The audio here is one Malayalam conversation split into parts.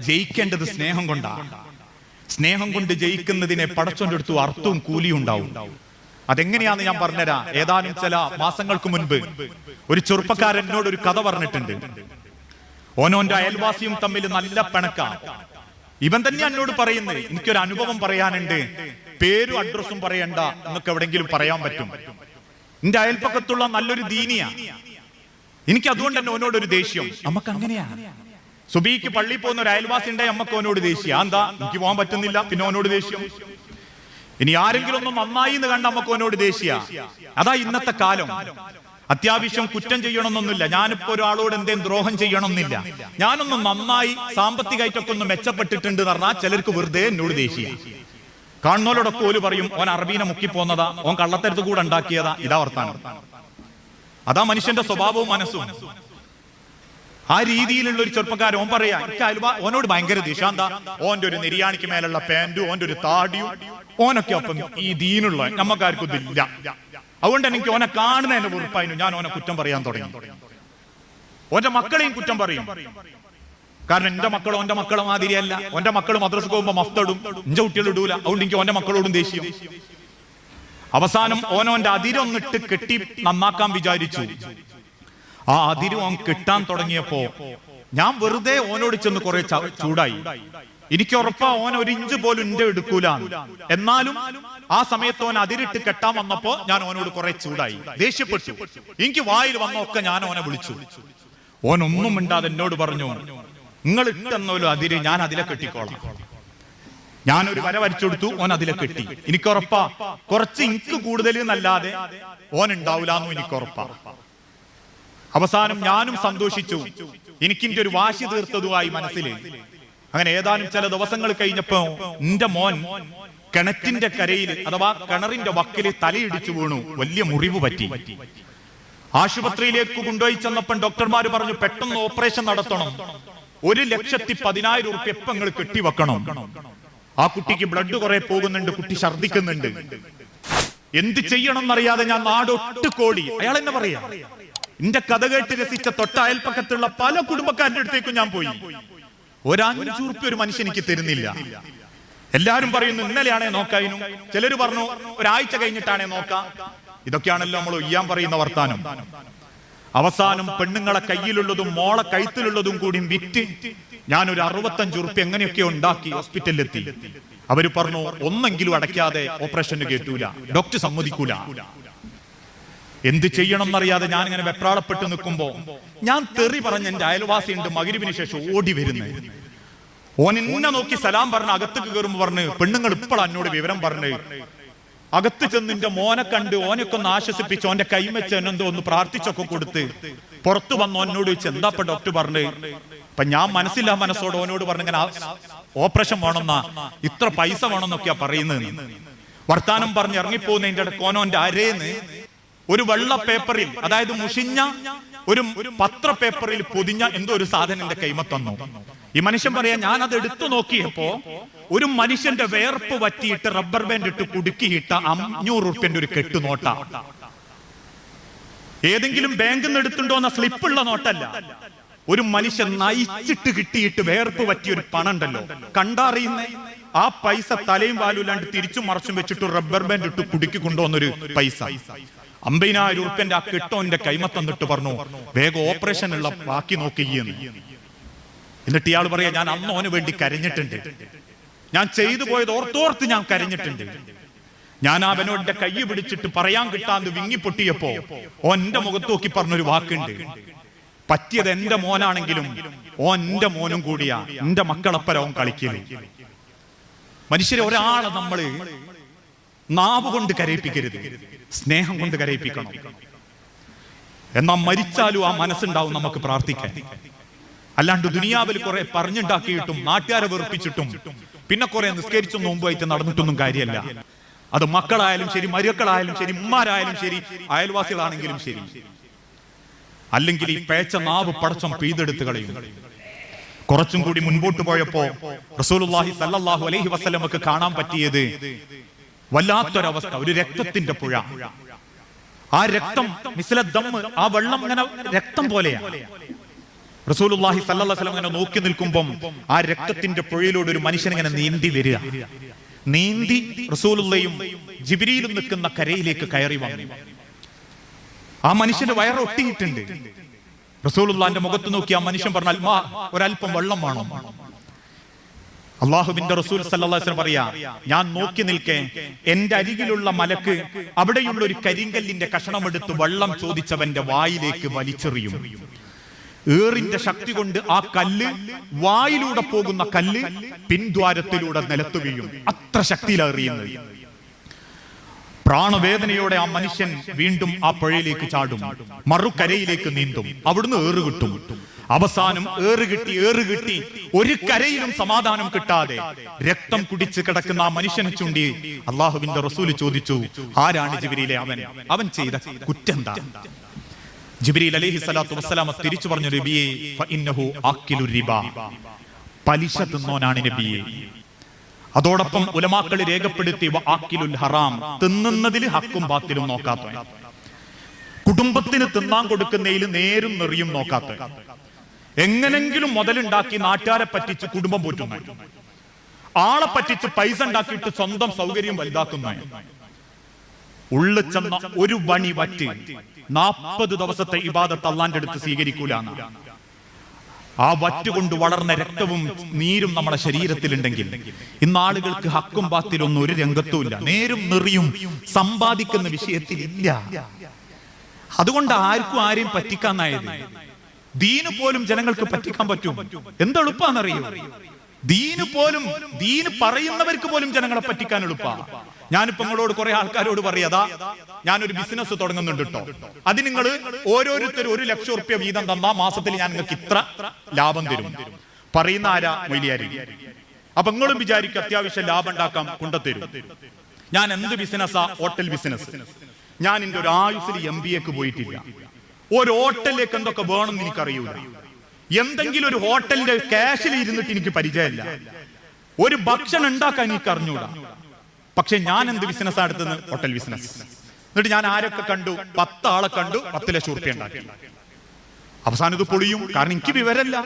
ജയിക്കേണ്ടത് സ്നേഹം കൊണ്ടാണ്. സ്നേഹം കൊണ്ട് ജയിക്കുന്നതിനെ പടച്ചോണ്ടെടുത്തു അർത്ഥവും കൂലിയും ഉണ്ടാവും. അതെങ്ങനെയാന്ന് ഞാൻ പറഞ്ഞുതരാം. ഏതാനും ചില മാസങ്ങൾക്ക് മുൻപ് ഒരു ചെറുപ്പക്കാരൻ എന്നോട് ഒരു കഥ പറഞ്ഞിട്ടുണ്ട്. ഓനോന്റെ അയൽവാസിയും തമ്മിൽ നല്ല പിണക്ക ഇവൻ തന്നെ എന്നോട് പറയുന്നത് എനിക്കൊരു അനുഭവം പറയാനുണ്ട്. പേരും അഡ്രസ്സും പറയണ്ട. എന്നൊക്കെ എവിടെങ്കിലും പറയാൻ പറ്റും. എന്റെ അയൽപ്പക്കത്തുള്ള നല്ലൊരു ദീനിയ. എനിക്ക് അതുകൊണ്ട് തന്നെ ഓനോടൊരു ദേഷ്യം. നമുക്ക് അങ്ങനെയാ. സുബീക്ക് പള്ളി പോകുന്ന ഒരു അയൽവാസി ഉണ്ടായി അമ്മയ്ക്ക് ഓനോട് ദേഷ്യം. എന്താ? എനിക്ക് പോകാൻ പറ്റുന്നില്ല. പിന്നെ ഓനോട് ദേഷ്യം. ഇനി ആരെങ്കിലും ഒന്ന് നന്നായി എന്ന് കണ്ട അമ്മയ്ക്ക് ഓനോട് ദേഷ്യ. അതാ ഇന്നത്തെ കാലം. അത്യാവശ്യം കുറ്റം ചെയ്യണമെന്നൊന്നുമില്ല. ഞാനിപ്പോ ഒരാളോട് എന്തേലും ദ്രോഹം ചെയ്യണമെന്നില്ല. ഞാനൊന്ന് നന്നായി സാമ്പത്തികമായിട്ടൊക്കെ ഒന്ന് മെച്ചപ്പെട്ടിട്ടുണ്ട് എന്ന് പറഞ്ഞാൽ ചിലർക്ക് വെറുതെ എന്നോട് ദേഷ്യ. കാണുന്നവരോടൊക്കെ ഓൽ പറയും ഓൻ അറബീനെ മുക്കിപ്പോന്നതാ. ഓൻ കള്ളത്തരത്ത് കൂടെ ഉണ്ടാക്കിയതാ. ഇതാ വർത്താനം. അതാ മനുഷ്യന്റെ സ്വഭാവവും മനസ്സും. ആ രീതിയിലുള്ള ഒരു ചെറുപ്പക്കാരൻ ഓൻ പറയാ എനിക്ക് അലുവ ഓനോട് ഭയങ്കര ദിശാന്ത ഓന്റെ ഒരു നിര്യാണിക്ക് മേലുള്ള പാന്റും ഓന്റെ ഒരു താടിയും ഓനൊക്കെ ഒപ്പം ഈ ദീനുള്ള നമ്മക്കാർക്കും ഇതില്ല. അതുകൊണ്ട് എനിക്ക് ഓനെ കാണുന്ന ഉറപ്പായിരുന്നു ഞാൻ ഓനെ കുറ്റം പറയാൻ തുടങ്ങി. ഓന്റെ മക്കളെയും കുറ്റം പറയും. കാരണം എന്റെ മക്കൾ ഓന്റെ മക്കളെ മാതിരിയല്ല. ഓന്റെ മക്കൾ മദ്രസക്ക് പോകുമ്പോ മഫ്തടും. എന്റെ കുട്ടികൾ ഇടൂല. അതുകൊണ്ട് എനിക്ക് ഓന്റെ മക്കളോടും ദേഷ്യം. അവസാനം ഓനോന്റെ അതിരൊന്നിട്ട് കെട്ടി നന്നാക്കാൻ വിചാരിച്ചു. ആ അതിര് ഓൻ കിട്ടാൻ തുടങ്ങിയപ്പോ ഞാൻ വെറുതെ ഓനോട് ചെന്ന് കുറെ ചൂടായി. എനിക്ക് ഉറപ്പാ ഓൻ ഒരു ഇഞ്ച് പോലും എന്റെ എടുക്കൂല എന്നാലും ആ സമയത്ത് ഓൻ അതിരിട്ട് കെട്ടാൻ വന്നപ്പോ ഞാൻ ഓനോട് കുറെ ചൂടായി. ദേഷ്യപ്പെട്ടു. എനിക്ക് വായിൽ വന്നൊക്കെ ഞാൻ ഓനെ വിളിച്ചു. ഓൻ ഒന്നും മിണ്ടാതെ എന്നോട് പറഞ്ഞു നിങ്ങൾ ഇട്ടെന്നൊരു അതിര് ഞാൻ അതിലെ കെട്ടിക്കോളാം. ഞാനൊരു വര വരച്ചെടുത്തു ഓൻ അതിലെ കെട്ടി. എനിക്ക് ഉറപ്പാ കുറച്ച് ഇങ്ക് കൂടുതൽ ഓൻ ഉണ്ടാവില്ലാന്നും എനിക്ക് ഉറപ്പാ. അവസാനം ഞാനും സന്തോഷിച്ചു. എനിക്കിന്റെ ഒരു വാശി തീർത്തതുമായി മനസ്സിൽ അങ്ങനെ ഏതാനും ചില ദിവസങ്ങൾ കഴിഞ്ഞപ്പോ എന്റെ മോൻ കിണറ്റിന്റെ കരയിൽ അഥവാ കിണറിന്റെ വക്കിൽ തലയിടിച്ചു വീണു. വലിയ മുറിവ് പറ്റി. ആശുപത്രിയിലേക്ക് കൊണ്ടുപോയി ചെന്നപ്പോൾ ഡോക്ടർമാർ പറഞ്ഞു പെട്ടെന്ന് ഓപ്പറേഷൻ നടത്തണം. ഒരു ലക്ഷത്തി പതിനായിരം ഉറുപ്പ്യ നിങ്ങൾ കെട്ടിവെക്കണം. ആ കുട്ടിക്ക് ബ്ലഡ് കുറെ പോകുന്നുണ്ട്. കുട്ടി ഛർദിക്കുന്നുണ്ട് എന്ത് ചെയ്യണം എന്നറിയാതെ ഞാൻ നാടൊട്ട് കോടി. അയാൾ എന്നെ പറയാ എന്റെ കഥ കേട്ട് രസിച്ച തൊട്ട അയൽപ്പക്കത്തുള്ള പല കുടുംബക്കാരുടെ അടുത്തേക്കും ഞാൻ പോയി. ഒരു അഞ്ചു ഉറുപ്പ്യ ഒരു മനുഷ്യൻ എനിക്ക് തരുന്നില്ല. എല്ലാരും പറയുന്നു ഇന്നലെയാണേ നോക്കായിരുന്നു ചിലര് പറഞ്ഞു ഒരാഴ്ച കഴിഞ്ഞിട്ടാണേ നോക്കാം. ഇതൊക്കെയാണല്ലോ നമ്മൾ ഒയ്യാൻ പറയുന്ന വർത്താനം. അവസാനം പെണ്ണുങ്ങളെ കയ്യിലുള്ളതും മോളെ കഴുത്തിലുള്ളതും കൂടി വിറ്റ് ഞാൻ ഒരു അറുപത്തഞ്ച് ഉറുപ്പ് എങ്ങനെയൊക്കെ ഉണ്ടാക്കി ഹോസ്പിറ്റലിലെത്തി. അവർ പറഞ്ഞു ഒന്നെങ്കിലും അടയ്ക്കാതെ ഓപ്പറേഷന് കേട്ടൂല ഡോക്ടർ സമ്മതിക്കൂല. എന്ത് ചെയ്യണം എന്നറിയാതെ ഞാൻ ഇങ്ങനെ വെപ്രാളപ്പെട്ട് നിൽക്കുമ്പോ ഞാൻ തെറി പറഞ്ഞ എന്റെ അയൽവാസി ഉണ്ട് മകരുവിന് ശേഷം ഓടി വരുന്നത് ഓൻ എന്നെ നോക്കി സലാം പറഞ്ഞ അകത്തേക്ക് കയറുമ്പോ പറഞ്ഞ് പെണ്ണുങ്ങൾ ഇപ്പോൾ എന്നോട് വിവരം പറഞ്ഞ്. അകത്ത് ചെന്ന് എന്റെ മോനെ കണ്ട് ഓനൊക്കെ ഒന്ന് ആശ്വസിപ്പിച്ച് ഓന്റെ കൈമച്ച് എന്നെന്തോ ഒന്ന് പ്രാർത്ഥിച്ചൊക്കെ കൊടുത്ത് പുറത്തു വന്ന് ഓനോട് ചോദിച്ചു എന്താ ഇപ്പൊ ഡോക്ടർ പറഞ്ഞ്? അപ്പൊ ഞാൻ മനസ്സില്ലാ മനസ്സോട് ഓനോട് പറഞ്ഞു ഓപ്പറേഷൻ വേണമെന്നാ ഇത്ര പൈസ വേണമെന്നൊക്കെയാ പറയുന്നത് വർത്താനം പറഞ്ഞ് ഇറങ്ങിപ്പോകുന്നതിന്റെ ഇടയ്ക്ക് ഓനോന്റെ അരേന്ന് ഒരു വെള്ള പേപ്പറിൽ അതായത് മുഷിഞ്ഞ ഒരു പത്ര പേപ്പറിൽ പൊതിഞ്ഞ എന്തോ ഒരു സാധനം എന്റെ കൈമ തന്നു ഈ മനുഷ്യൻ പറയാ ഞാൻ അത് എടുത്തു നോക്കിയപ്പോ ഒരു മനുഷ്യന്റെ വേർപ്പ് പറ്റിയിട്ട് റബ്ബർ ബാൻഡ് ഇട്ട് കുടുക്കിയിട്ട അഞ്ഞൂറ് റുപ്യന്റെ ഒരു കെട്ടുനോട്ട ഏതെങ്കിലും ബാങ്കിൽ നിന്ന് എടുത്തുണ്ടോ എന്ന സ്ലിപ്പുള്ള നോട്ടല്ല. ഒരു മനുഷ്യൻ നയിച്ചിട്ട് കിട്ടിയിട്ട് വേർപ്പ് പറ്റിയ ഒരു പണം ഉണ്ടല്ലോ കണ്ടറിയുന്ന ആ പൈസ തലയും വാലുമില്ലാണ്ട് തിരിച്ചും മറച്ചും വെച്ചിട്ട് റബ്ബർ ബാൻഡ് ഇട്ട് കുടുക്കി കൊണ്ടുവന്നൊരു പൈസ. അമ്പതിനായിരം ഉറുപ്പ്യന്റെ ആ കെട്ടോന്റെ കൈമ തന്നിട്ട് പറഞ്ഞു വേഗം ഓപ്പറേഷൻ ഉള്ള ബാക്കി നോക്കി എന്നിട്ട് ഇയാൾ പറയാ ഞാൻ അന്ന് ഓന് വേണ്ടി കരഞ്ഞിട്ടുണ്ട്. ഞാൻ ചെയ്തു പോയത് ഓർത്തോർത്ത് ഞാൻ കരഞ്ഞിട്ടുണ്ട്. ഞാൻ അവനോടെ കൈ പിടിച്ചിട്ട് പറയാൻ കിട്ടാന്ന് വിങ്ങിപ്പൊട്ടിയപ്പോ ഓന്റെ മുഖത്ത് നോക്കി പറഞ്ഞൊരു വാക്കുണ്ട്. പറ്റിയത് എന്റെ മോനാണെങ്കിലും ഓ എന്റെ മോനും കൂടിയാ എന്റെ മക്കളപ്പരവും കളിക്കൽ. മനുഷ്യരെ ഒരാളെ നമ്മൾ നാവ് കൊണ്ട് കരയിപ്പിക്കരുത്. സ്നേഹം കൊണ്ട് കരയിപ്പിക്കണം. എന്നാ മരിച്ചാലും ആ മനസ്സുണ്ടാവും നമുക്ക് പ്രാർത്ഥിക്കാൻ. അല്ലാണ്ട് ദുനിയാവിൽ കുറെ പറഞ്ഞുണ്ടാക്കിയിട്ടും നാട്ടുകാരെ വെറുപ്പിച്ചിട്ടും പിന്നെ കുറെ നിസ്കരിച്ചും നോമ്പുമായിട്ട് നടന്നിട്ടൊന്നും കാര്യമല്ല. അത് മക്കളായാലും ശരി മരുക്കളായാലും ശരി ഉമ്മാരായാലും ശരി അയൽവാസികളാണെങ്കിലും ശരി. അല്ലെങ്കിൽ ഈ പേച്ച നാവ് പടച്ചം പെയ്തെടുത്ത് കളയും. കുറച്ചും കൂടി മുൻപോട്ട് പോയപ്പോ റസൂലുള്ളാഹി അലഹി വസല്ലമക്ക് കാണാൻ പറ്റിയത് വല്ലാത്തൊരവസ്ഥ ഒരു രക്തത്തിന്റെ പുഴ. ആ രക്തം മിസ്ല ദമ്മ് ആ വെള്ളം ഇങ്ങനെ രക്തം പോലെയാണ് അലൈഹി വസല്ലം ഇങ്ങനെ നോക്കി നിൽക്കുമ്പം ആ രക്തത്തിന്റെ പുഴയിലൂടെ ഒരു മനുഷ്യൻ ഇങ്ങനെ നീന്തി വരിക. നീന്തി റസൂലുള്ളയും ജിബിരിയിലും നിൽക്കുന്ന കരയിലേക്ക് കയറി വന്നു. ആ മനുഷ്യന്റെ വയറൊട്ടിയിട്ടുണ്ട് റസൂലുള്ളാന്റെ മുഖത്ത് നോക്കി ആ മനുഷ്യൻ പറഞ്ഞാൽ മാ ഒരല്പം വെള്ളം വേണം. അള്ളാഹുവിന്റെ റസൂൽ സല്ലാസ്ലം പറയാ ഞാൻ നോക്കി നിൽക്കെ എന്റെ അരികിലുള്ള മലക്ക് അവിടെയുള്ള ഒരു കരിങ്കല്ലിന്റെ കഷണമെടുത്ത് വെള്ളം ചോദിച്ചവന്റെ വായിലേക്ക് വലിച്ചെറിയും. ഏറിന്റെ ശക്തി കൊണ്ട് ആ കല്ല് വായിലൂടെ പോകുന്ന കല്ല് പിൻദ്വാരത്തിലൂടെ നിലത്തു വീഴും. അത്ര ശക്തിയിലേറിയുന്നത് പ്രാണവേദനയോടെ ആ മനുഷ്യൻ വീണ്ടും ആ പുഴയിലേക്ക് ചാടും. മറുകരയിലേക്ക് നീന്തും. അവിടുന്ന് ഏറ് കിട്ടും. അവസാനം ഏറ് കിട്ടി ഏറ് കിട്ടി ഒരു കരയിലും സമാധാനം കിട്ടാതെ രക്തം കുടിച്ച് കിടക്കുന്ന ആ മനുഷ്യനെ ചൂണ്ടി അള്ളാഹുവിന്റെ റസൂൽ ചോദിച്ചു ആരാണ് ജിബിരിയിലെ അവൻ? അവൻ ചെയ്ത കുറ്റെന്താ? ജിബ്രീൽ അലൈഹി സ്വലാത്തു വസ്സലാമ തിരിച്ചു പറഞ്ഞു പലിശ തിന്നോനാണ് നബിയെ. അതോടൊപ്പം ഉലമാക്കൾ രേഖപ്പെടുത്തി ആക്കിലുൽ ഹറാം. തിന്നുന്നതിൽ ഹക്കും ബാത്തിലും നോക്കാത്ത കുടുംബത്തിന് തിന്നാൻ കൊടുക്കുന്നതിൽ നേരും നെറിയും നോക്കാത്ത എങ്ങനെങ്കിലും മുതലുണ്ടാക്കി നാട്ടുകാരെ പറ്റിച്ച് കുടുംബം പോറ്റുന്ന. ആളെ പറ്റിച്ച് പൈസ ഉണ്ടാക്കിയിട്ട് സ്വന്തം സൗകര്യം വലുതാക്കുന്ന. ഉള്ളു ചെന്ന ഒരു വണി വറ്റ് നാൽപ്പത് ദിവസത്തെ ഇബാദത്ത് അള്ളാന്റെ അടുത്ത് സ്വീകരിക്കൂല ആ വറ്റുകൊണ്ട് വളർന്ന രക്തവും നീരും നമ്മുടെ ശരീരത്തിലുണ്ടെങ്കിൽ ഇന്ന് ആളുകൾക്ക് ഹക്കും ബാത്തിലൊന്നും ഒരു രംഗത്തുമില്ല. നേരും നിറിയും സമ്പാദിക്കുന്ന വിഷയത്തിൽ ഇല്ല അതുകൊണ്ട് ആർക്കും ആരെയും പറ്റിക്കാന്നായത്? ദീന് പോലും ജനങ്ങൾക്ക് പറ്റിക്കാൻ പറ്റും. എന്തെളുപ്പാന്നറിയോ ദീന് പോലും ദീന് പറയുന്നവർക്ക് പോലും ജനങ്ങളെ പറ്റിക്കാൻ എളുപ്പാ. ഞാനിപ്പോ നിങ്ങളോട് കുറെ ആൾക്കാരോട് പറയാതാ ഞാനൊരു ബിസിനസ് തുടങ്ങുന്നുണ്ട് കേട്ടോ അത് നിങ്ങൾ ഓരോരുത്തരും ഒരു ലക്ഷം റുപ്യ വീതം തന്നാ മാസത്തിൽ ഞാൻ നിങ്ങൾക്ക് ഇത്ര ലാഭം തരും. പറയുന്ന ആരാ? വലിയ അപ്പൊ നിങ്ങളും വിചാരിക്കും അത്യാവശ്യം ലാഭം ഉണ്ടാക്കാം കൊണ്ടത്തരും. ഞാൻ എന്ത് ബിസിനസ്സാ? ഹോട്ടൽ ബിസിനസ് ഞാൻ എന്റെ ഒരു ആയുസിൽ എം ബി എക്ക് പോയിട്ടില്ല. ഒരു ഹോട്ടലിലേക്ക് എന്തൊക്കെ വേണമെന്ന് എനിക്കറിയൂല. എന്തെങ്കിലും ഒരു ഹോട്ടലിന്റെ ക്യാഷിൽ ഇരുന്നിട്ട് എനിക്ക് പരിചയമില്ല. ഒരു ഭക്ഷണം ഉണ്ടാക്കാൻ എനിക്ക് അറിഞ്ഞൂടാ. പക്ഷെ ഞാൻ എന്ത് ബിസിനസ് എടുത്തത്? ഹോട്ടൽ ബിസിനസ് എന്നിട്ട് ഞാൻ ആരൊക്കെ കണ്ടു? പത്ത് ആളെ കണ്ടു പത്ത് ലക്ഷം റുപ്യ ഉണ്ടാക്കി. അവസാനം ഇത് പൊളിയും. കാരണം എനിക്ക് വിവരല്ല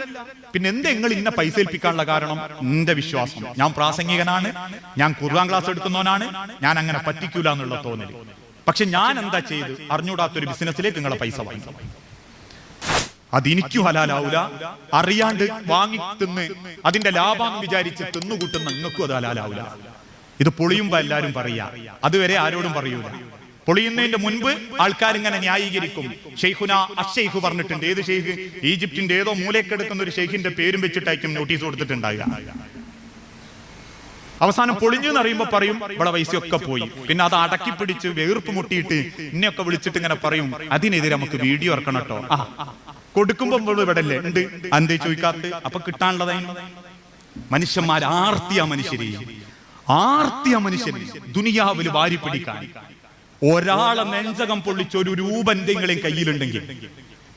പിന്നെ എന്ത് നിങ്ങൾ ഇന്ന പൈസ ഏൽപ്പിക്കാനുള്ള കാരണം? എന്റെ വിശ്വാസം. ഞാൻ പ്രാസംഗികനാണ്. ഞാൻ കുർബാൻ ക്ലാസ് എടുക്കുന്നവനാണ്. ഞാൻ അങ്ങനെ പറ്റിക്കൂല എന്നുള്ള തോന്നൽ. പക്ഷെ ഞാൻ എന്താ ചെയ്ത്? അറിഞ്ഞൂടാത്തൊരു ബിസിനസ്സിലേക്ക് നിങ്ങളെ പൈസ വാങ്ങി. അതെനിക്കും ഹലാലാവൂല. അറിയാണ്ട് വാങ്ങി തിന്ന് അതിന്റെ ലാഭം വിചാരിച്ച് തിന്നുകൂട്ടുന്ന നിങ്ങൾക്കും അത് ഹലാലാവൂല. ഇത് പൊളിയുമ്പോ എല്ലാരും പറയാ. അതുവരെ ആരോടും പറയൂല. പൊളിയുന്നതിന്റെ മുൻപ് ആൾക്കാർ ഇങ്ങനെ ന്യായീകരിക്കും. ഷെയ്ഖുന അഷെയ്ഖ് പറഞ്ഞിട്ടുണ്ട്. ഏത് ഷെയ്ഖ്? ഈജിപ്തിന്റെ ഏതോ മൂലക്കെടുക്കുന്ന ഒരു ഷെയ്ഖിന്റെ പേരും വെച്ചിട്ടായിരിക്കും നോട്ടീസ് കൊടുത്തിട്ടുണ്ടാകുക അവസാനം പൊളിഞ്ഞു എന്നറിയുമ്പോ പറയും ഇവിടെ പൈസയൊക്കെ പോയി. പിന്നെ അത് അടക്കി പിടിച്ച് വേർപ്പ് മുട്ടിയിട്ട് ഇന്നെയൊക്കെ വിളിച്ചിട്ട് ഇങ്ങനെ പറയും അതിനെതിരെ നമുക്ക് വീഡിയോ ഇറക്കണം കേട്ടോ ആ കൊടുക്കുമ്പോ ഇവിടെ അല്ലേ? ഉണ്ട്. അന്തേ ചോദിക്കാത്ത അപ്പൊ കിട്ടാനുള്ളതായി മനുഷ്യന്മാർ ആർത്തിയ മനുഷ്യരെ. ആർത്തിയ മനുഷ്യൻ ദുനിയാവിൽ വാരി പിടിക്കാൻ. ഒരാളെ നെഞ്ചകം പൊള്ളിച്ച ഒരു രൂപ എന്തെങ്കിലും കയ്യിലുണ്ടെങ്കിൽ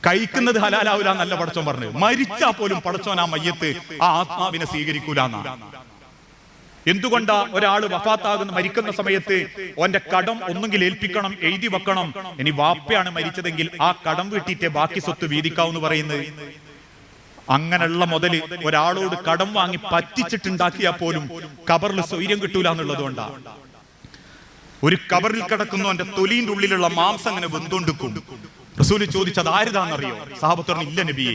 കഴിക്കുന്നത് ഹലാലാവൂല നല്ല പടച്ചോൻ പറഞ്ഞു മരിച്ചാ പോലും പടച്ചോൻ ആ മയ്യത്ത് ആ ആത്മാവിനെ സ്വീകരിക്കൂലെന്നാ. എന്തുകൊണ്ടാ ഒരാൾ വഫാത്താകുന്ന മരിക്കുന്ന സമയത്ത് ഓന്റെ കടം ഒന്നുകിൽ ഏൽപ്പിക്കണം എഴുതി വെക്കണം. ഇനി വാപ്പയാണ് മരിച്ചതെങ്കിൽ ആ കടം വീട്ടിയിട്ട് ബാക്കി സ്വത്ത് വീതിക്കാവെന്ന് പറയുന്നത്. അങ്ങനെയുള്ള മുതൽ ഒരാളോട് കടം വാങ്ങി പറ്റിച്ചിട്ടുണ്ടാക്കിയാൽ പോലും കബറിൽ സ്വൈര്യം കിട്ടൂല എന്നുള്ളത് ഒരു കബറിൽ കിടക്കുന്നവന്റെ തൊലിന്റെ ഉള്ളിലുള്ള മാംസം അങ്ങനെ വെന്തുകൊണ്ടിരിക്കും. റസൂൽ ചോദിച്ചത് ആരുതാണെന്നറിയോ സാഹബത്ത് ഇല്ല നബിയെ.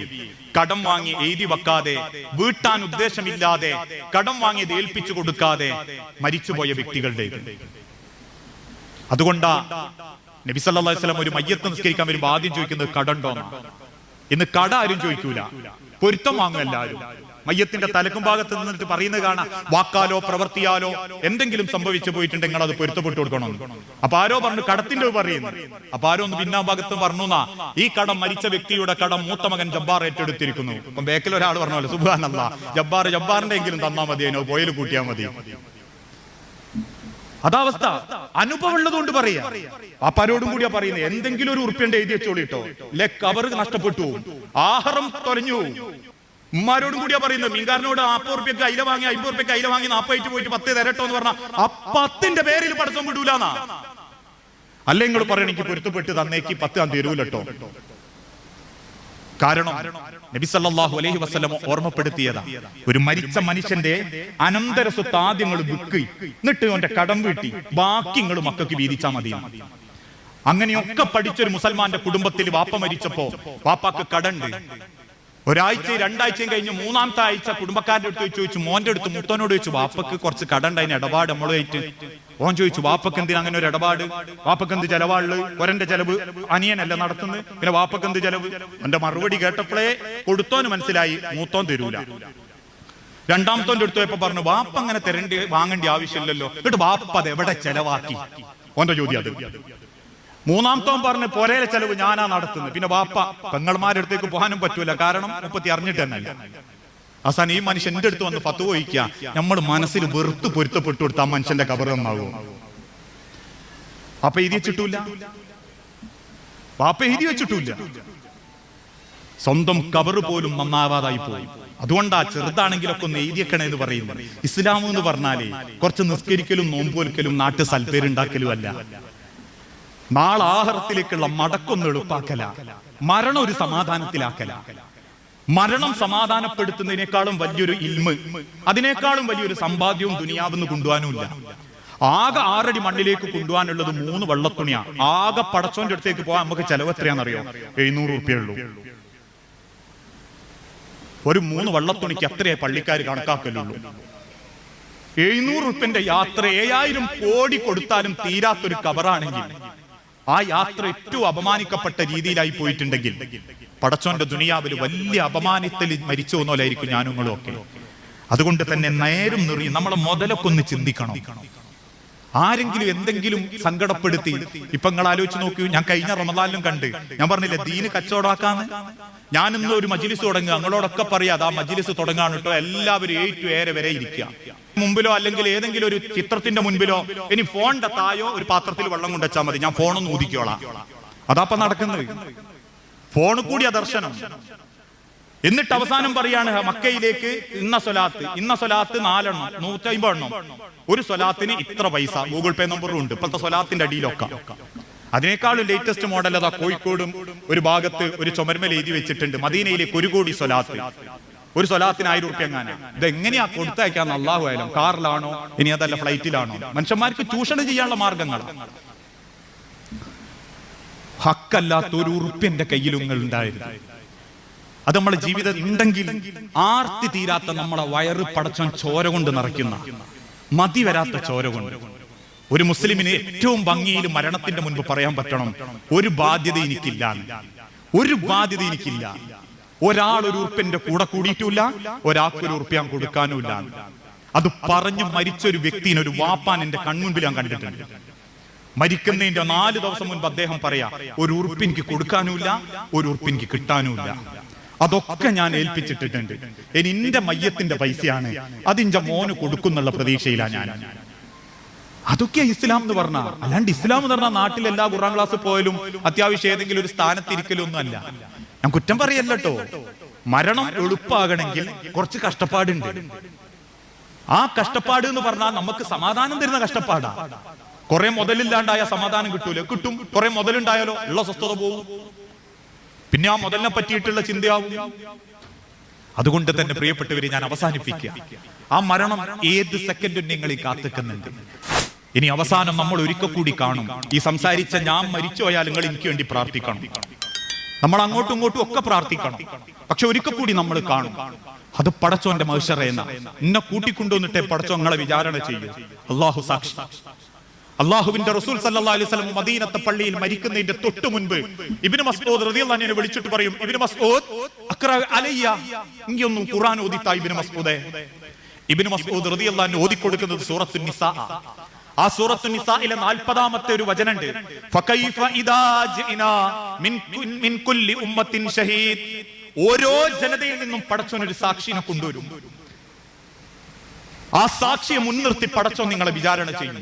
കടം വാങ്ങി എഴുതി വെക്കാതെ വീട്ടാൻ ഉദ്ദേശമില്ലാതെ കടം വാങ്ങി ഏൽപ്പിച്ചു കൊടുക്കാതെ മരിച്ചുപോയ വ്യക്തികളുടെ അതുകൊണ്ടാ നബി സല്ലല്ലാഹു അലൈഹി ഒരു മയ്യത്ത് നിസ്കരിക്കാൻ വരുമ്പോൾ ആദ്യം ചോദിക്കുന്നത് കടണ്ടോ ഇന്ന് കട ആരും ചോദിക്കൂല. പൊരുത്തം വാങ്ങും എല്ലാവരും. മയ്യത്തിന്റെ തലക്കും ഭാഗത്ത് നിന്നിട്ട് പറയുന്നത് കാണാം വാക്കാലോ പ്രവർത്തിയാലോ എന്തെങ്കിലും സംഭവിച്ചു പോയിട്ടുണ്ടെങ്കിൽ നിങ്ങൾ അത് പൊരുത്തപ്പെട്ടു കൊടുക്കണം. അപ്പൊ ആരോ പറഞ്ഞു കടത്തിന്റെ പറയുന്നു. അപ്പൊ ആരോ ഒന്ന് പിന്നാ ഭാഗത്ത് പറഞ്ഞു ഈ കടം മരിച്ച വ്യക്തിയുടെ കടം മൂത്ത മകൻ ജബ്ബാർ ഏറ്റെടുത്തിരിക്കുന്നു. അപ്പൊ ബേക്കിൽ ഒരാൾ പറഞ്ഞല്ലോ സുബാനല്ല ജബ്ബാർ ജബ്ബാറിന്റെ എങ്കിലും തന്നാ മതി അതിനോ പോയിൽ കൂട്ടിയാൽ മതി. അതാവസ്ഥ അനുഭവം ഉള്ളതുകൊണ്ട് പറയാ. അപ്പാരോടും കൂടിയാ പറയുന്നത്. എന്തെങ്കിലും ഒരു ഉറുപ്പ്യണ്ട് എഴുതി വെച്ചോളിട്ടോ ലെ കവർ നഷ്ടപ്പെട്ടു. ആഹാരം തൊലഞ്ഞു. ഉമ്മാരോടും കൂടിയാ പറയുന്നത്. മീൻകാരനോട് നാൽപ്പത് റുപ്യക്ക് അയില വാങ്ങി അമ്പത് റുപ്യക്ക് അയില വാങ്ങി നാപ്പായിട്ട് പോയിട്ട് പത്ത് തരട്ടോ എന്ന് പറഞ്ഞാൽ ആ പത്തിന്റെ പേരിൽ പടക്കം വിടൂലെന്നാ. അല്ലെ നിങ്ങൾ എനിക്ക് പൊരുത്തപ്പെട്ട് തന്നേക്ക് പത്ത് ഞാൻ തരൂലട്ടോ കാരണം നബി സല്ലല്ലാഹു അലൈഹി വസല്ലം ഓർമ്മപ്പെടുത്തിയതാ ഒരു മരിച്ച മനുഷ്യന്റെ അനന്തര സ്വത്ത് ആദ്യങ്ങൾ വിൽക്കി എന്നിട്ട് അവന്റെ കടം വീട്ടി. ബാക്കി നിങ്ങൾ മക്കൾക്ക് വീതിച്ചാ മതി. അങ്ങനെയൊക്കെ പഠിച്ചൊരു മുസൽമാന്റെ കുടുംബത്തിൽ വാപ്പ മരിച്ചപ്പോ വാപ്പാക്ക് കടണ്ട്. ഒരാഴ്ചയും രണ്ടാഴ്ചയും കഴിഞ്ഞ് മൂന്നാമത്തെ ആഴ്ച കുടുംബക്കാരുടെ അടുത്ത് ചോദിച്ചു മോന്റെ അടുത്ത് മുത്തോനോട് ചോദിച്ചു വാപ്പക്ക് കുറച്ച് കടണ്ട് ഉണ്ടായിന് ഇടപാട് നമ്മളുമായിട്ട് ഓൻ ചോദിച്ചു വാപ്പക്ക് എന്തിനാ അങ്ങനെ ഒരു ഇടപാട്? വാപ്പക്ക് എന്ത് ചെലവാൾ ഒരന്റെ ചെലവ് അനിയനല്ല നടത്തുന്നത്? പിന്നെ വാപ്പക്ക് എന്ത് ചെലവ്? എന്റെ മറുപടി കേട്ടപ്പോഴേ കൊടുത്തോന് മനസ്സിലായി മൂത്തോൻ തരൂല. രണ്ടാമത്തോന്റെ അടുത്ത് പോയപ്പോ പറഞ്ഞു വാപ്പ അങ്ങനെ തരേണ്ടി വാങ്ങേണ്ട ആവശ്യമില്ലല്ലോ. എന്നിട്ട് വാപ്പ അത് എവിടെ ചെലവാക്കി? ഓന്റെ ചോദ്യം അത്. മൂന്നാമത്തവൻ പറഞ്ഞു പൊരയിലെ ചെലവ് ഞാനാ നടത്തുന്നത് പിന്നെ വാപ്പ പെങ്ങൾമാരുടെ അടുത്തേക്ക് പോകാനും പറ്റൂല. കാരണം മുപ്പത്തി അറിഞ്ഞിട്ട് തന്നെ അവസാനം ഈ മനുഷ്യൻ എന്റെ അടുത്ത് വന്ന് പത്ത് പോയിക്കുക നമ്മൾ മനസ്സിൽ വെറുത്ത് പൊരുത്തപ്പെട്ടു കൊടുത്ത ആ മനുഷ്യന്റെ കബർ നന്നാകും അപ്പൊ എഴുതി വെച്ചിട്ടില്ല വാപ്പ എഴുതി വെച്ചിട്ടില്ല സ്വന്തം കബറ് പോലും നന്നാവാതായി പോയി. അതുകൊണ്ടാ ചെറുതാണെങ്കിലൊക്കെ ഒന്ന് എഴുതിയക്കണേ എന്ന് പറയുന്നത്. ഇസ്ലാം എന്ന് പറഞ്ഞാലേ കുറച്ച് നിസ്കരിക്കലും നോമ്പൊലിക്കലും നാട്ടു സൽപ്പേരുണ്ടാക്കലും അല്ല. നാളെ ആഹാരത്തിലേക്കുള്ള മടക്കൊന്ന് എളുപ്പാക്കല. മരണം ഒരു സമാധാനത്തിലാക്കല. മരണം സമാധാനപ്പെടുത്തുന്നതിനേക്കാളും വലിയൊരു ഇൽമ് അതിനേക്കാളും വലിയൊരു സമ്പാദ്യവും ദുനിയാവെന്ന് കൊണ്ടുപോകാനുമില്ല. ആകെ ആറടി മണ്ണിലേക്ക് കൊണ്ടുപോകാനുള്ളത് മൂന്ന് വെള്ളത്തുണിയാ. ആകെ പടച്ചോന്റെ അടുത്തേക്ക് പോകാൻ നമുക്ക് ചെലവ് എത്രയാണെന്നറിയോ? എഴുന്നൂറ് റുപ്യ ഉള്ളൂ. ഒരു മൂന്ന് വള്ളത്തുണിക്ക് അത്രയേ പള്ളിക്കാർ കണക്കാക്കലുള്ളൂ. എഴുന്നൂറ് റുപ്യന്റെ യാത്ര ഏഴായിരം കോടി കൊടുത്താലും തീരാത്തൊരു കവറാണെങ്കിൽ ആ യാത്ര ഏറ്റവും അപമാനിക്കപ്പെട്ട രീതിയിലായി പോയിട്ടുണ്ടെങ്കിൽ പടച്ചോന്റെ ദുനിയാവിൽ വലിയ അപമാനത്തിൽ മരിച്ചു എന്നോലായിരിക്കും ഞാനും നിങ്ങളും ഒക്കെ. അതുകൊണ്ട് തന്നെ നേരം നിറയും നമ്മളെ മുതലൊക്കെ ഒന്ന് ചിന്തിക്കണം. ആരെങ്കിലും എന്തെങ്കിലും സങ്കടപ്പെടുത്തി ഇപ്പൊ നിങ്ങൾ ആലോചിച്ച് നോക്കൂ ഞാൻ കഴിഞ്ഞ റമദാനിലും കണ്ട്. ഞാൻ പറഞ്ഞില്ല ദീന് കച്ചവടാക്കാന്ന് ഞാൻ ഇന്ന് ഒരു മജിലിസ് തുടങ്ങുക. നിങ്ങളോടൊക്കെ പറയാതെ ആ മജിലിസ് തുടങ്ങാണ് കേട്ടോ എല്ലാവരും ഏറ്റു ഏറെ വരെ ഇരിക്കുക. മുമ്പിലോ അല്ലെങ്കിൽ ഏതെങ്കിലും ഒരു ചിത്രത്തിന്റെ മുൻപിലോ ഇനി ഫോണിന്റെ തായോ ഒരു പാത്രത്തിൽ വെള്ളം കൊണ്ടുവച്ചാൽ മതി. ഞാൻ ഫോണൊന്ന് ഊതിക്കോളാം. അതാപ്പ നടക്കുന്നത്. ഫോണ് കൂടിയ ദർശനം. എന്നിട്ട് അവസാനം പറയാണ് മക്കയിലേക്ക് ഇന്ന സ്വലാത്ത് ഇന്ന സ്വലാത്ത് നാലെണ്ണം നൂറ്റമ്പതെണ്ണം. ഒരു സ്വലാത്തിന് ഇത്ര പൈസ ഗൂഗിൾ പേ നമ്പറും ഉണ്ട് ഇപ്പോഴത്തെ സ്വലാത്തിന്റെ അടിയിലൊക്കെ. അതിനേക്കാളും ലേറ്റസ്റ്റ് മോഡൽ അതാ കോഴിക്കോടും ഒരു ഭാഗത്ത് ഒരു ചുമരുമൽ എഴുതി വെച്ചിട്ടുണ്ട് മദീനയിലേക്ക് ഒരു കോടി സ്വലാത്ത്. ഒരു സ്വലാത്തിന് ആയിരം റുപ്യ എങ്ങനെ? ഇത് എങ്ങനെയാ കൊടുത്തയക്കാന്ന് അള്ളാഹു ആയാലും കാറിലാണോ? ഇനി അതല്ല ഫ്ലൈറ്റിലാണോ? മനുഷ്യന്മാർക്ക് ചൂഷണം ചെയ്യാനുള്ള മാർഗങ്ങളാണ് ഹക്കല്ലാത്ത ഒരു ഉറുപ്പ്യന്റെ കയ്യിൽ നിങ്ങൾ ഉണ്ടായിരുന്നു അത് നമ്മളെ ജീവിതം ഉണ്ടെങ്കിൽ ആർത്തി തീരാത്ത നമ്മളെ വയറ് പടച്ചോൻ ചോര കൊണ്ട് നിറയ്ക്കുന്ന മതി വരാത്ത ചോര കൊണ്ട്. ഒരു മുസ്ലിമിന് ഏറ്റവും ഭംഗിയിൽ മരണത്തിന്റെ മുൻപ് പറയാൻ പറ്റണം ഒരു ബാധ്യത എനിക്കില്ല. ഒരു ബാധ്യത എനിക്കില്ല. ഒരാൾ ഒരു ഉറുപ്പിന്റെ കൂടെ കൂടിയിട്ടില്ല ഒരാൾക്ക് ഒരു ഉറുപ്പ് ഞാൻ കൊടുക്കാനുമില്ല. അത് പറഞ്ഞു മരിച്ച ഒരു വ്യക്തിനെ ഒരു വാപ്പാൻ എന്റെ കൺമുൻപിൽ ഞാൻ കണ്ടിട്ടുണ്ട്. മരിക്കുന്നതിന്റെ നാല് ദിവസം മുൻപ് അദ്ദേഹം പറയാ ഒരു ഉറുപ്പ് എനിക്ക് കൊടുക്കാനുമില്ല ഒരു ഉറുപ്പ് എനിക്ക് കിട്ടാനുമില്ല. അതൊക്കെ ഞാൻ ഏൽപ്പിച്ചിട്ടിട്ടുണ്ട്. ഇനി എന്റെ മയ്യത്തിന്റെ പൈസയാണ്. അതിന്റെ മോന് കൊടുക്കുന്നുള്ള പ്രതീക്ഷയിലാണ് ഞാൻ. അതൊക്കെ ഇസ്ലാം എന്ന് പറഞ്ഞ. അല്ലാണ്ട് ഇസ്ലാം എന്ന് പറഞ്ഞാൽ നാട്ടിൽ എല്ലാ ഖുറാൻ ക്ലാസ് പോയാലും അത്യാവശ്യം ഏതെങ്കിലും ഒരു സ്ഥാനത്തിരിക്കലും ഒന്നും അല്ല. ഞാൻ കുറ്റം പറയല്ലോ മരണം എളുപ്പാകണമെങ്കിൽ കുറച്ച് കഷ്ടപ്പാടുണ്ട്. ആ കഷ്ടപ്പാട് എന്ന് പറഞ്ഞാൽ നമുക്ക് സമാധാനം തരുന്ന കഷ്ടപ്പാടാ. കുറെ മുതലില്ലാണ്ടായ സമാധാനം കിട്ടൂല. കിട്ടും. കുറെ മുതലുണ്ടായാലോ? ഉള്ള സ്വസ്ഥത പോവും. പിന്നെ ആ മുതലിനെ പറ്റിയിട്ടുള്ള ചിന്തയാവും. അതുകൊണ്ട് തന്നെ പ്രിയപ്പെട്ടവരെ ഞാൻ അവസാനിപ്പിക്കുക. ആ മരണം ഏത് സെക്കൻഡും ഈ കാത്തിക്കുന്നുണ്ട്. ഇനി അവസാനം നമ്മൾ ഒരിക്കൽ കൂടി കാണും. ഈ സംസാരിച്ച ഞാൻ മരിച്ചുപോയാൽ നിങ്ങൾ എനിക്ക് വേണ്ടി പ്രാർത്ഥിക്കണം. നമ്മൾ അങ്ങോട്ടും ഇങ്ങോട്ടും ഒക്കെ പ്രാർത്ഥിക്കണം. പക്ഷെ ഒരിക്കൽ കൂടി നമ്മൾ കാണും. അത് പടച്ചോന്റെ മനുഷ്യറേന്ന എന്നെ. കൂട്ടിക്കൊണ്ടുവന്നിട്ടേ പടച്ചോ നിങ്ങളെ വിചാരണ ചെയ്യും. അള്ളാഹു സാക്ഷി. അള്ളാഹുവിന്റെ റസൂൽ സല്ലല്ലാഹു അലൈഹി മദീനത്തെ പള്ളിയിൽ മരിക്കുന്നതിന്റെ തൊട്ടു മുൻപ് ഇബിന് മസ്ഊദ് റതിയെ വിളിച്ചിട്ട് പറയും ഇബിന് മസ്ഊദ് അക്റ അലയ്യ. ഇങ്ങൊന്നും ഖുർആൻ ഓദിത്താ ഇബിന് മസ്ഊദേ. ഇബിന് മസ്ഊദ് റതി അള്ളഹാൻ ഓതി കൊടുക്കുന്നത് സൂറത്തുൻ നിസാ. ആ സൂറത്തു നിസായിലെ നാൽപ്പതാമത്തെ ഒരു വചനുണ്ട്. ഓരോ ജനതയിൽ നിന്നും പടച്ചോൻ ഒരു സാക്ഷിനെ കൊണ്ടുവരും. ആ സാക്ഷിയെ മുൻനിർത്തി പടച്ചോൻ നിങ്ങളെ വിചാരണ ചെയ്യും.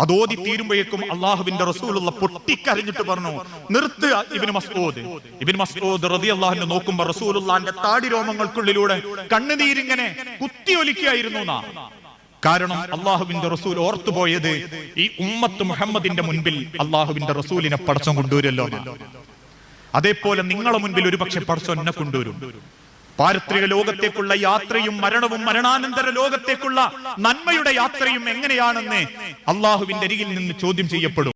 അത് ഓതി തീരുമ്പോഴേക്കും അള്ളാഹുവിന്റെ റസൂലുള്ള പൊട്ടിക്കരഞ്ഞിട്ട് പറഞ്ഞു നിർത്തുക ഇബിന് മസ്ഊദ്. ഇബിന് മസ്ഊദ് റളിയല്ലാഹു നോക്കുമ്പോ റസൂലുള്ളാന്റെ താടി രോമങ്ങൾക്കുള്ളിലൂടെ കണ്ണുനീരിങ്ങനെ കുത്തിയൊലിക്കുകയായിരുന്നു എന്നാ. കാരണം അള്ളാഹുവിന്റെ റസൂൽ ഓർത്തുപോയത് ഈ ഉമ്മത്ത് മുഹമ്മദിന്റെ മുൻപിൽ അള്ളാഹുവിന്റെ റസൂലിനെ പടച്ചം കൊണ്ടുവരുമല്ലോ. അതേപോലെ നിങ്ങളെ മുൻപിൽ ഒരുപക്ഷെ പടച്ചം എന്നെ കൊണ്ടുവരും. പാരത്രിക ലോകത്തേക്കുള്ള യാത്രയും മരണവും മരണാനന്തര ലോകത്തേക്കുള്ള നന്മയുടെ യാത്രയും എങ്ങനെയാണെന്ന് അള്ളാഹുവിന്റെ അരികിൽ നിന്ന് ചോദ്യം ചെയ്യപ്പെടും.